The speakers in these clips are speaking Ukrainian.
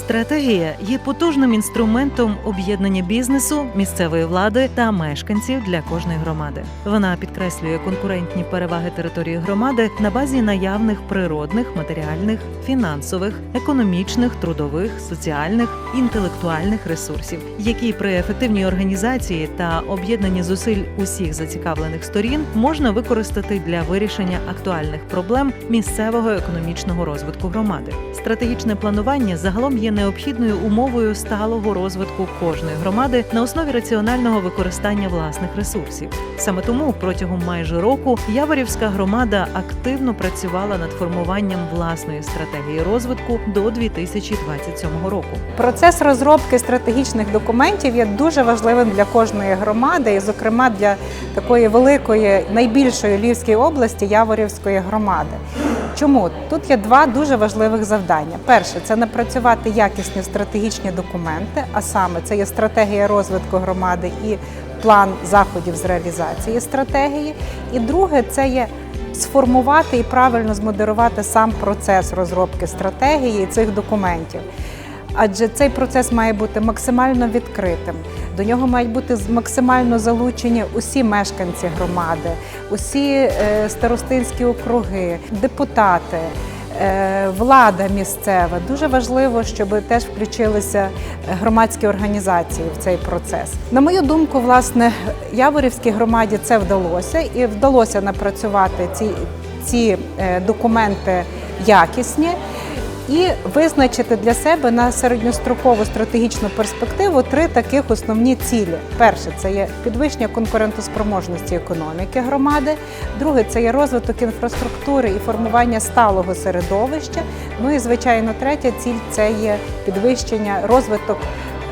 Стратегія є потужним інструментом об'єднання бізнесу, місцевої влади та мешканців для кожної громади. Вона підкреслює конкурентні переваги території громади на базі наявних природних, матеріальних, фінансових, економічних, трудових, соціальних, інтелектуальних ресурсів, які при ефективній організації та об'єднанні зусиль усіх зацікавлених сторін можна використати для вирішення актуальних проблем місцевого економічного розвитку громади. Стратегічне планування загалом є необхідною умовою сталого розвитку кожної громади на основі раціонального використання власних ресурсів. Саме тому протягом майже року Яворівська громада активно працювала над формуванням власної стратегії розвитку до 2027 року. Процес розробки стратегічних документів є дуже важливим для кожної громади, і, зокрема, для такої великої, найбільшої Львівської області Яворівської громади. Чому тут є два дуже важливих завдання? Перше це напрацювати якісні стратегічні документи, а саме це є стратегія розвитку громади і план заходів з реалізації стратегії. І друге це є сформувати і правильно змодерувати сам процес розробки стратегії цих документів. Адже цей процес має бути максимально відкритим. До нього мають бути максимально залучені усі мешканці громади, усі е, старостинські округи, депутати, е, влада місцева. Дуже важливо, щоб теж включилися громадські організації в цей процес. На мою думку, власне, Яворівській громаді це вдалося і вдалося напрацювати ці, ці е, документи якісні і визначити для себе на середньострокову стратегічну перспективу три таких основні цілі. Перше це є підвищення конкурентоспроможності економіки громади. Друге це є розвиток інфраструктури і формування сталого середовища. Ну і звичайно, третя ціль це є підвищення розвиток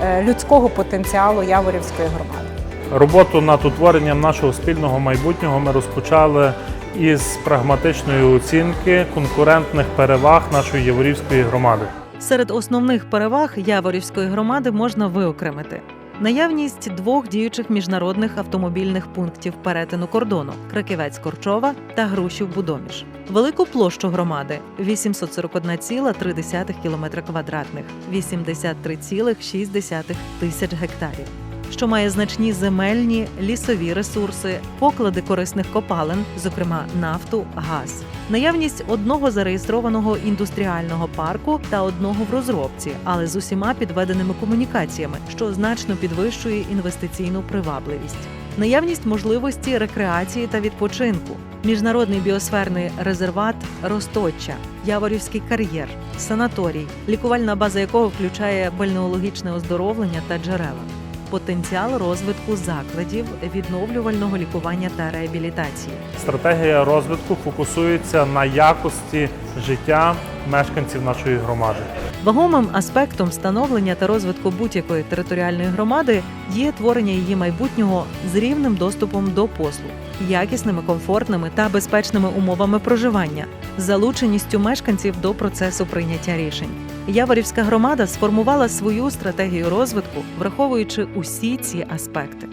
е, людського потенціалу Яворівської громади. Роботу над утворенням нашого спільного майбутнього ми розпочали із прагматичної оцінки конкурентних переваг нашої Яворівської громади. Серед основних переваг Яворівської громади можна виокремити. Наявність двох діючих міжнародних автомобільних пунктів перетину кордону Краківець-Корчова та Грушів-Будоміж. Велику площу громади 841,3 км квадратних, 83,6 тисяч гектарів, що має значні земельні, лісові ресурси, поклади корисних копалин, зокрема нафту, газ. Наявність одного зареєстрованого індустріального парку та одного в розробці, але з усіма підведеними комунікаціями, що значно підвищує інвестиційну привабливість. Наявність можливості рекреації та відпочинку, міжнародний біосферний резерват Росточчя, Яворівський кар'єр, санаторій, лікувальна база якого включає бальнеологічне оздоровлення та джерела, потенціал розвитку закладів відновлювального лікування та реабілітації. Стратегія розвитку фокусується на якості життя мешканців нашої громади. Вагомим аспектом становлення та розвитку будь-якої територіальної громади є творення її майбутнього з рівним доступом до послуг, якісними, комфортними та безпечними умовами проживання, залученістю мешканців до процесу прийняття рішень. Яворівська громада сформувала свою стратегію розвитку, враховуючи усі ці аспекти.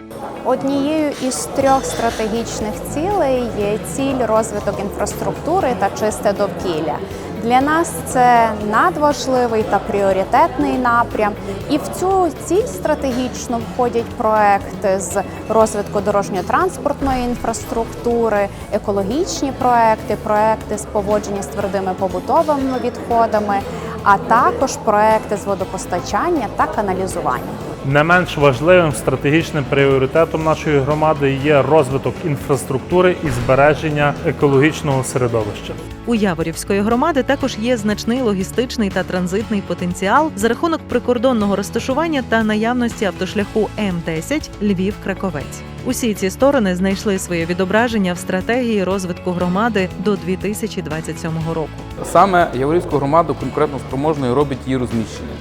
Однією із трьох стратегічних цілей є ціль розвиток інфраструктури та чисте довкілля. Для нас це надважливий та пріоритетний напрям, і в цю ціль стратегічно входять проекти з розвитку дорожньо-транспортної інфраструктури, екологічні проекти, проекти з поводження з твердими побутовими відходами, а також проекти з водопостачання та каналізування. Не менш важливим стратегічним пріоритетом нашої громади є розвиток інфраструктури і збереження екологічного середовища. У Яворівської громади також є значний логістичний та транзитний потенціал за рахунок прикордонного розташування та наявності автошляху М10 Львів-Краковець. Усі ці сторони знайшли своє відображення в стратегії розвитку громади до 2027 року. Саме Яворівську громаду конкурентно-спроможною робить її розміщення,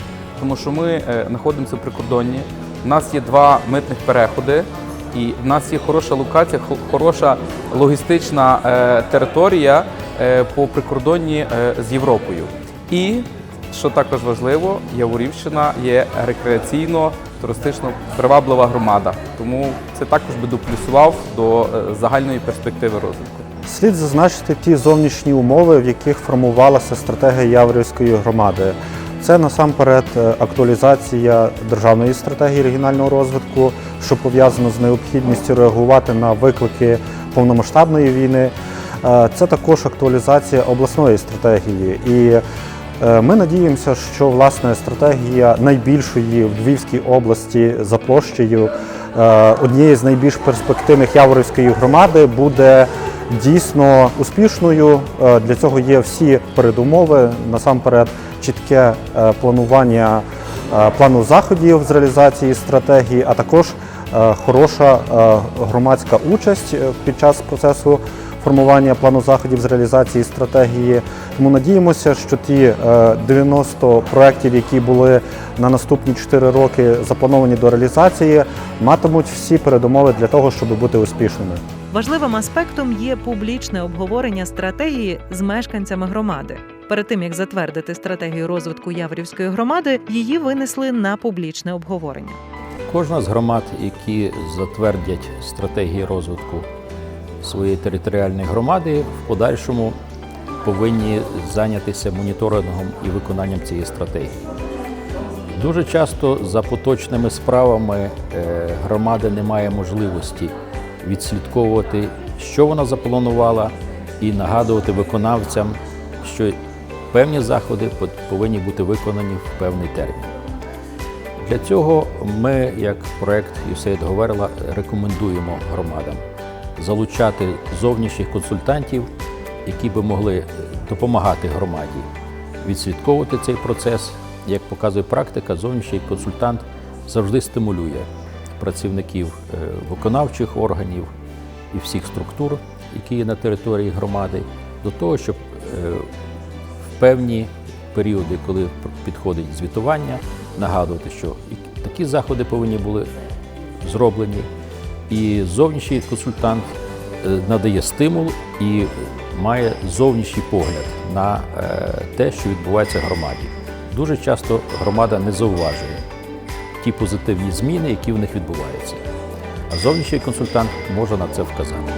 тому що ми е, знаходимося в прикордонні. У нас є два митних переходи, і в нас є хороша локація, хороша логістична е, територія е, по прикордонні з Європою. І що також важливо, Яворівщина є рекреаційно туристично приваблива громада, тому це також би доплюсував до загальної перспективи розвитку. Слід зазначити ті зовнішні умови, в яких формувалася стратегія Яврівської громади. Це насамперед е, актуалізація державної стратегії регіонального розвитку, що пов'язано з необхідністю реагувати на виклики повномасштабної війни. Е, Це також актуалізація обласної стратегії. І е, ми надіємося, що власне стратегія найбільшої в Львівській області за площею однієї з найбільш перспективних Яворівської громади буде дійсно успішною. Е, Для цього є всі передумови. Насамперед, чітке е, планування е, плану заходів з реалізації стратегії, а також хороша громадська участь під час процесу формування плану заходів з реалізації стратегії. Тому надіємося, що ті е, 90 проєктів, які були на наступні 4 роки заплановані до реалізації, матимуть всі передумови для того, щоб бути успішними. Важливим аспектом є публічне обговорення стратегії з мешканцями громади. Перед тим як затвердити стратегію розвитку Яворівської громади, її винесли на публічне обговорення. Кожна з громад, які затвердять стратегії розвитку своєї територіальної громади, в подальшому повинні зайнятися моніторингом і виконанням цієї стратегії. Дуже часто за поточними справами е, громада не має можливості відслідковувати, що вона запланувала, і нагадувати виконавцям, що певні заходи повинні бути виконані в певний термін. Для цього ми, як проект USAID Говерла, рекомендуємо громадам залучати зовнішніх консультантів, які би могли допомагати громаді відслідковувати цей процес. Як показує практика, зовнішній консультант завжди стимулює працівників е, виконавчих органів і всіх структур, які є на території громади, до того, щоб е, в певні періоди, коли підходить звітування, нагадувати, що такі заходи повинні були зроблені. І зовнішній консультант е, надає стимул і має зовнішній погляд на те, що відбувається в громаді. Дуже часто громада не зауважує ті позитивні зміни, які в них відбуваються. А зовнішній консультант може на це вказати.